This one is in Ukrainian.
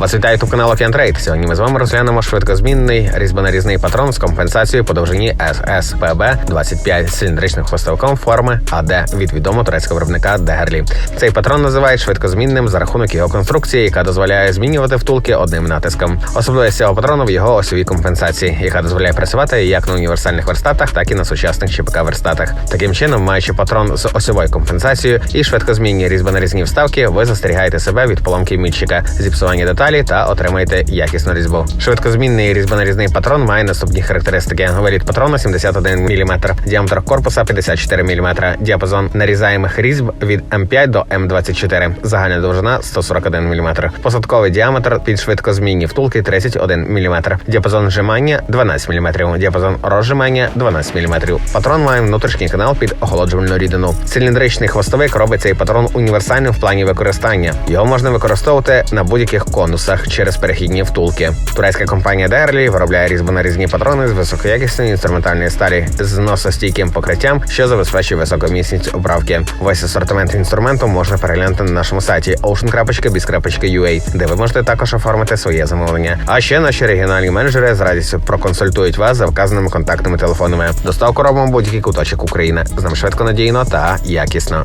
Вас вітає ютуб канал Океантрейд. Сьогодні ми з вами розглянемо швидкозмінний різьбонарізний патрон з компенсацією по довжині SSPB 25 з циліндричним хвостовиком форми АД від відомого турецького виробника Дегерлі. Цей патрон називають швидкозмінним за рахунок його конструкції, яка дозволяє змінювати втулки одним натиском. Особливість цього патрону в його осьовій компенсації, яка дозволяє працювати як на універсальних верстатах, так і на сучасних ЧПК верстатах. Таким чином, маючи патрон з осьовою компенсацією і швидкозмінні різьбонарізні вставки, ви застерігаєте себе від поломки мітчика, зіпсування деталі та отримаєте якісну різьбу. Швидкозмінний різьбонарізний патрон має наступні характеристики: виліт патрона 71 мм, діаметр корпуса 54 мм, діапазон нарізаємих різьб від М5 до М24, загальна довжина 141 мм, посадковий діаметр під швидкозмінні втулки 31 мм, діапазон вжимання 12 мм, діапазон розжимання 12 мм. Патрон має внутрішній канал під охолоджувальну рідину. Циліндричний хвостовик робить цей патрон універсальним в плані використання. Його можна використовувати на будь-яких конусах через перехідні втулки. Турецька компанія Дерлі виробляє різьбонарізні патрони з високоякісної інструментальної сталі з зносостійким покриттям, що забезпечує високу міцність обравки. Весь асортимент інструменту можна переглянути на нашому сайті ocean.biz.ua, де ви можете також оформити своє замовлення. А ще наші регіональні менеджери з радістю проконсультують вас за вказаними контактними телефонами. Доставку робимо будь-який куточок України. З нами швидко надійно та якісно.